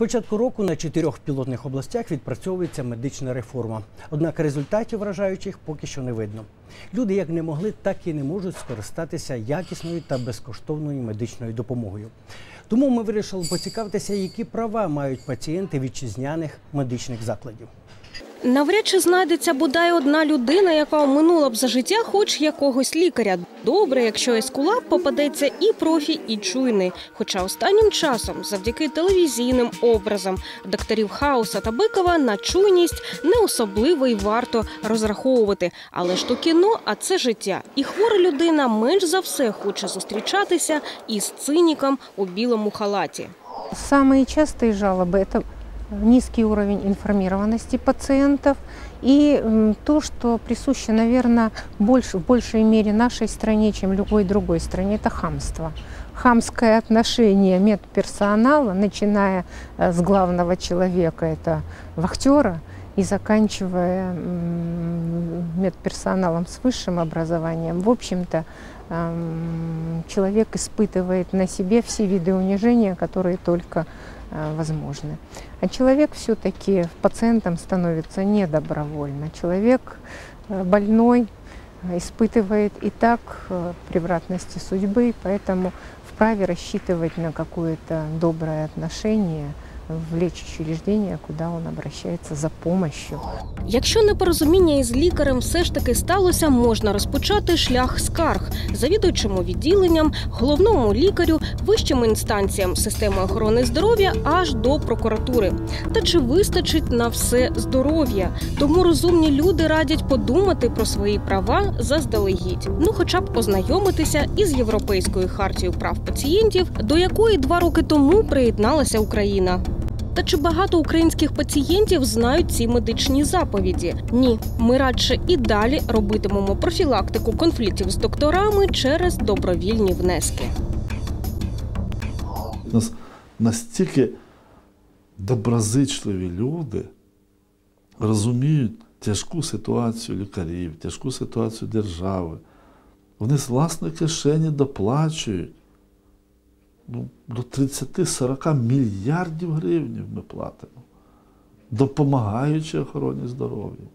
початку року на чотирьох пілотних областях відпрацьовується медична реформа. Однак результатів вражаючих поки що не видно. Люди як не могли, так і не можуть скористатися якісною та безкоштовною медичною допомогою. Тому ми вирішили поцікавитися, які права мають пацієнти вітчизняних медичних закладів. Навряд чи знайдеться бодай одна людина, яка оминула б за життя хоч якогось лікаря. Добре, якщо ескулап попадеться і профі, і чуйний. Хоча останнім часом, завдяки телевізійним образам докторів Хауса та Бикова, на чуйність не особливо й варто розраховувати. Але ж то кіно, а це життя. І хвора людина менш за все хоче зустрічатися із циніком у білому халаті. Самые частые жалобы – это низкий уровень информированности пациентов и то, что присуще, наверное, больше, в большей мере нашей стране, чем любой другой стране, это хамство. Хамское отношение медперсонала, начиная э, с главного человека, это вахтера, и заканчивая медперсоналом с высшим образованием, в общем-то, человек испытывает на себе все виды унижения, которые только возможны. А человек все-таки пациентом становится не добровольно. Человек э, больной э, испытывает и так э, превратности судьбы, поэтому вправе рассчитывать на какое-то доброе отношение в лечащее учреждение, куда он обращается за помощью. Якщо непорозуміння із лікарем все ж таки сталося, можна розпочати шлях скарг завідуючому відділенням, головному лікарю, вищим інстанціям системи охорони здоров'я аж до прокуратури. Та чи вистачить на все здоров'я? Тому розумні люди радять подумати про свої права заздалегідь. Ну, хоча б ознайомитися із європейською хартією прав пацієнтів, до якої два роки тому приєдналася Україна. Та чи багато українських пацієнтів знають ці медичні заповіді? Ні, ми радше і далі робитимемо профілактику конфліктів з докторами через добровільні внески. У нас настільки доброзичливі люди розуміють тяжку ситуацію лікарів, тяжку ситуацію держави. Вони з власної кишені доплачують. Ну, до 30-40 мільярдів гривень ми платимо, допомагаючи охороні здоров'я.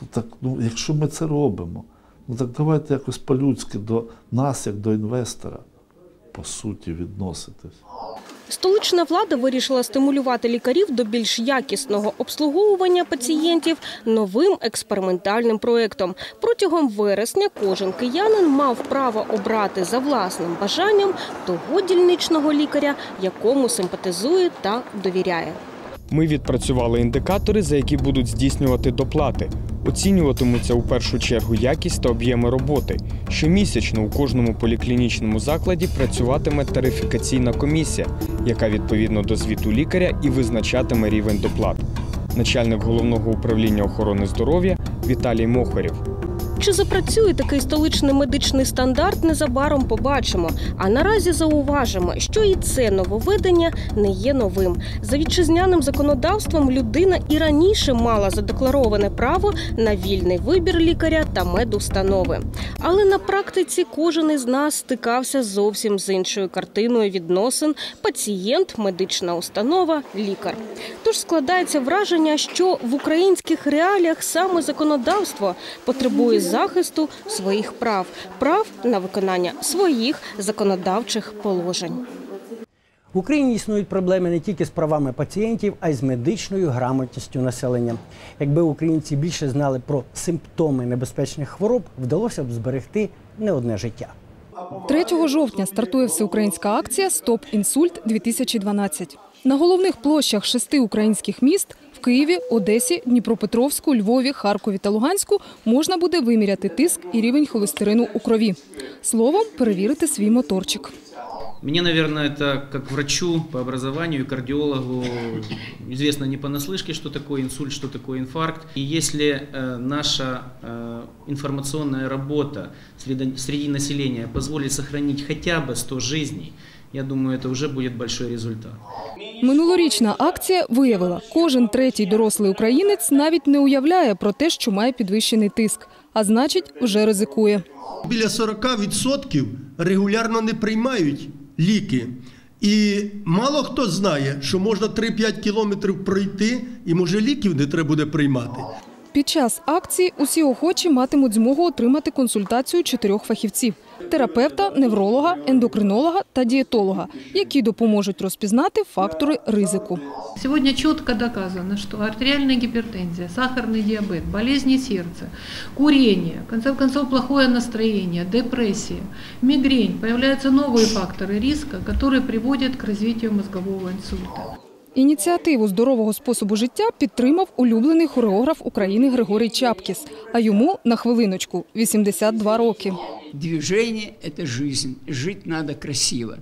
То так, ну, якщо ми це робимо, ну так давайте якось по-людськи до нас, як до інвестора, по суті, відноситись. Столична влада вирішила стимулювати лікарів до більш якісного обслуговування пацієнтів новим експериментальним проєктом. Протягом вересня кожен киянин мав право обрати за власним бажанням того дільничного лікаря, якому симпатизує та довіряє. Ми відпрацювали індикатори, за які будуть здійснювати доплати. Оцінюватимуться у першу чергу якість та об'єми роботи. Щомісячно у кожному поліклінічному закладі працюватиме тарифікаційна комісія, яка відповідно до звіту лікаря і визначатиме рівень доплат. Начальник головного управління охорони здоров'я Віталій Мохарєв. Чи запрацює такий столичний медичний стандарт, незабаром побачимо. А наразі зауважимо, що і це нововведення не є новим. За вітчизняним законодавством людина і раніше мала задеклароване право на вільний вибір лікаря та медустанови. Але на практиці кожен із нас стикався зовсім з іншою картиною відносин пацієнт, медична установа, лікар. Тож складається враження, що в українських реаліях саме законодавство потребує захисту своїх прав, прав на виконання своїх законодавчих положень. В Україні існують проблеми не тільки з правами пацієнтів, а й з медичною грамотністю населення. Якби українці більше знали про симптоми небезпечних хвороб, вдалося б зберегти не одне життя. 3 жовтня стартує всеукраїнська акція Стоп інсульт 2012 На головних площах шести українських міст в Києві, Одесі, Дніпропетровську, Львові, Харкові та Луганську можна буде виміряти тиск і рівень холестерину у крові. Словом, перевірити свій моторчик. Мне, наверное, это как врачу по образованию и кардиологу известно не понаслышке, что такое инсульт, что такое инфаркт. И если э, наша э, информационная работа среди, среди населения позволит сохранить хотя бы 100 жизней, я думаю, это уже будет большой результат. Минулорічна акція виявила, кожен третій дорослий українець навіть не уявляє про те, що має підвищений тиск, а значить, вже ризикує. Біля 40% регулярно не приймають ліки. І мало хто знає, що можна 3-5 кілометрів пройти, і може ліків не треба буде приймати. Під час акції усі охочі матимуть змогу отримати консультацію чотирьох фахівців – терапевта, невролога, ендокринолога та дієтолога, які допоможуть розпізнати фактори ризику. Сегодня четко доказано, что артериальная гипертензия, сахарный диабет, болезни сердца, курение, в конце концов плохое настроение, депрессия, мигрень, появляются новые факторы риска, которые приводят к развитию мозгового инсульта. Ініціативу здорового способу життя підтримав улюблений хореограф України Григорій Чапкіс, а йому на хвилиночку 82 роки. Движение – это жизнь. Жить надо красиво.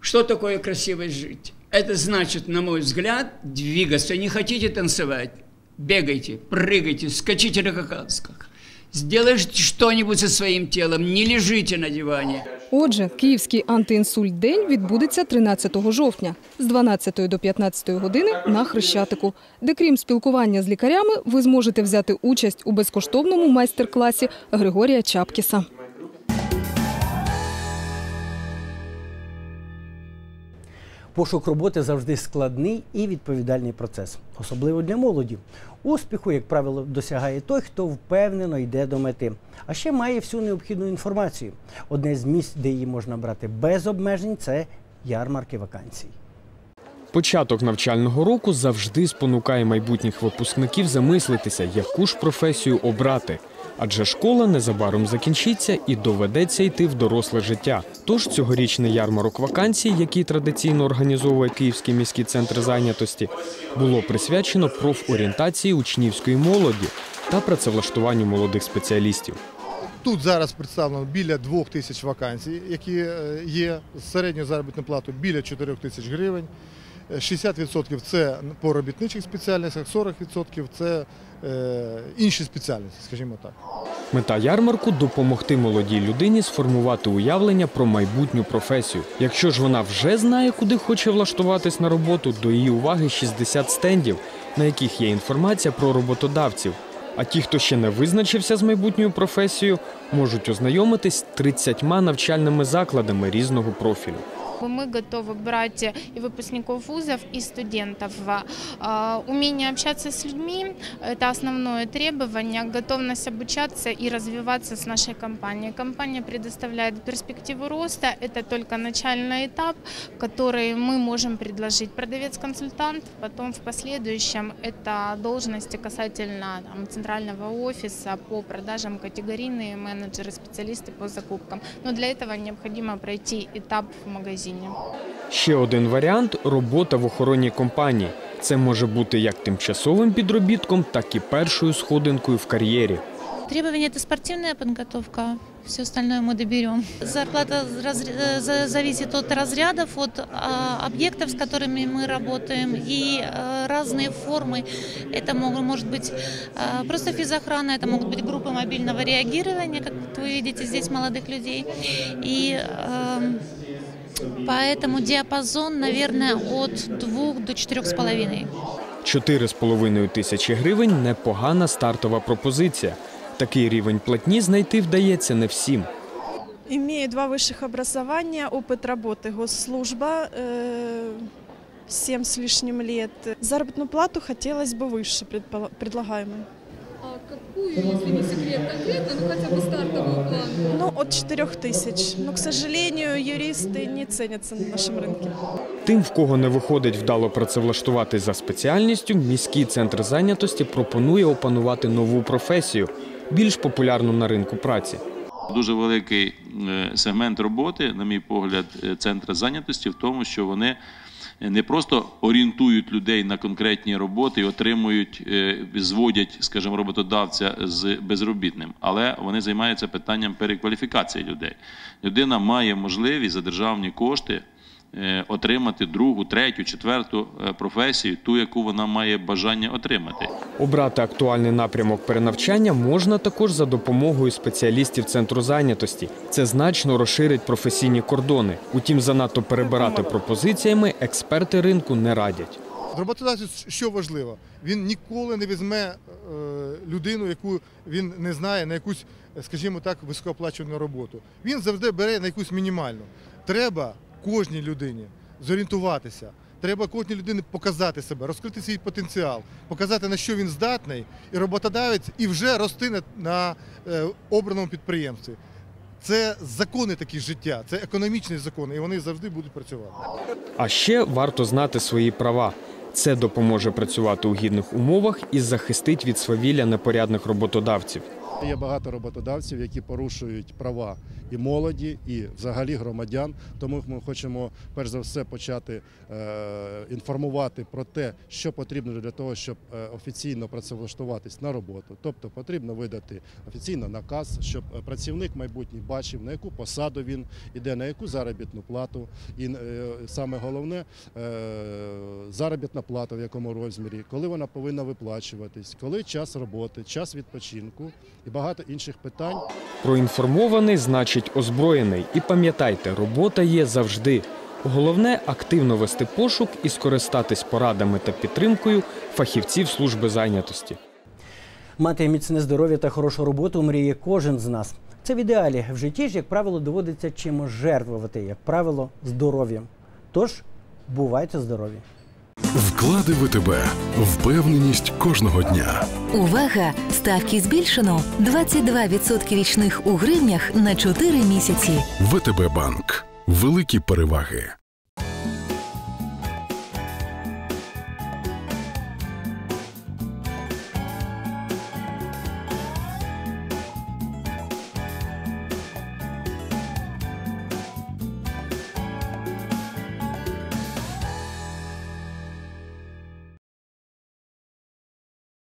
Что такое красиво жить? Это значит, на мой взгляд, двигаться. Не хотите танцевать? Бегайте, прыгайте, скачите на какасках. Сделайте что-нибудь со своим телом, не лежите на диване. Отже, Київський антиінсульт день відбудеться 13 жовтня з 12 до 15 години на Хрещатику, де крім спілкування з лікарями, ви зможете взяти участь у безкоштовному майстер-класі Григорія Чапкіса. Пошук роботи завжди складний і відповідальний процес, особливо для молоді. Успіху, як правило, досягає той, хто впевнено йде до мети, а ще має всю необхідну інформацію. Одне з місць, де її можна брати без обмежень, це ярмарки вакансій. Початок навчального року завжди спонукає майбутніх випускників замислитися, яку ж професію обрати. Адже школа незабаром закінчиться і доведеться йти в доросле життя. Тож цьогорічний ярмарок вакансій, який традиційно організовує Київський міський центр зайнятості, було присвячено профорієнтації учнівської молоді та працевлаштуванню молодих спеціалістів. Тут зараз представлено біля двох тисяч вакансій, які е, є з середньою заробітною платою біля 4 тисяч гривень. Е, 60% це по робітничих спеціальностях, 40% це е, інші спеціальності, скажімо так. Мета ярмарку допомогти молодій людині сформувати уявлення про майбутню професію. Якщо ж вона вже знає, куди хоче влаштуватись на роботу, до її уваги 60 стендів, на яких є інформація про роботодавців. А ті, хто ще не визначився з майбутньою професією, можуть ознайомитись з 30 навчальними закладами різного профілю. Мы готовы брать и выпускников вузов, и студентов. А, Умение общаться с людьми – это основное требование, готовность обучаться и развиваться с нашей компанией. Компания предоставляет перспективу роста, это только начальный этап, который мы можем предложить. Продавец-консультант, потом в последующем это должности касательно там, центрального офиса по продажам, категорийные менеджеры, специалисты по закупкам. Но для этого необходимо пройти этап в магазине. Ще один варіант робота в охоронній компанії. Це може бути як тимчасовим підробітком, так і першою сходинкою в кар'єрі. Требования – это спортивная подготовка, все остальное мы доберем. Зарплата разр- э, за- зависит от разрядов, от а, объектов, с которыми мы работаем, и э, разные формы. Это могут, может быть а, просто физохрана, это могут быть группы мобильного реагирования, как вы видите здесь молодых людей. И эм, поэтому диапазон, наверное, от двух до четырех с половиной. 4,5 тисячі гривень непогана стартова пропозиція. Такий рівень платні знайти вдається не всім. Имею два высших образования, опыт работы госслужба, э, 7 с лишним лет. Заработную плату хотелось бы выше предпола- предлагаемой. А какую, если не секрет, конкретно, ну хотя бы стартовую план? Ну, от 4 тысяч. Но, к сожалению, юристы не ценятся на нашем рынке. Тим, в кого не виходить вдало працевлаштуватись за спеціальністю, міський центр зайнятості пропонує опанувати нову професію, більш популярну на ринку праці. Дуже великий е, сегмент роботи, на мій погляд, е, центра зайнятості в тому, що вони не просто орієнтують людей на конкретні роботи і отримують, е, зводять, скажімо, роботодавця з безробітним, але вони займаються питанням перекваліфікації людей. Людина має можливість за державні кошти отримати другу, третю, четверту е, професію, ту, яку вона має бажання отримати. Обрати актуальний напрямок перенавчання можна також за допомогою спеціалістів центру зайнятості. Це значно розширить професійні кордони. Утім, занадто перебирати пропозиціями експерти ринку не радять. Роботодавець, що важливо, він ніколи не візьме е, людину, яку він не знає, на якусь, скажімо так, високооплачувану роботу. Він завжди бере на якусь мінімальну. Треба кожній людині зорієнтуватися. Треба кожній людині показати себе, розкрити свій потенціал, показати на що він здатний, і роботодавець і вже рости на, на е, обраному підприємстві. Це закони такі життя, це економічні закони, і вони завжди будуть працювати. А ще варто знати свої права. Це допоможе працювати у гідних умовах і захистить від свавілля непорядних роботодавців. Є багато роботодавців, які порушують права і молоді, і взагалі громадян. Тому ми хочемо перш за все почати е, інформувати про те, що потрібно для того, щоб е, офіційно працевлаштуватись на роботу. Тобто потрібно видати офіційно наказ, щоб е, працівник майбутній бачив, на яку посаду він іде, на яку заробітну плату, і саме головне заробітна плата в якому розмірі, коли вона повинна виплачуватись, коли час роботи, час відпочинку і багато інших питань. Проінформований значить озброєний. І пам'ятайте, робота є завжди. Головне активно вести пошук і скористатись порадами та підтримкою фахівців служби зайнятості. Мати міцне здоров'я та хорошу роботу мріє кожен з нас. Це в ідеалі. В житті ж, як правило, доводиться чимось жертвувати, як правило, здоров'ям. Тож бувайте здорові! Вклади ВТБ. Впевненість кожного дня. Увага! Ставки збільшено 22% річних у гривнях на 4 місяці. ВТБ банк. Великі переваги.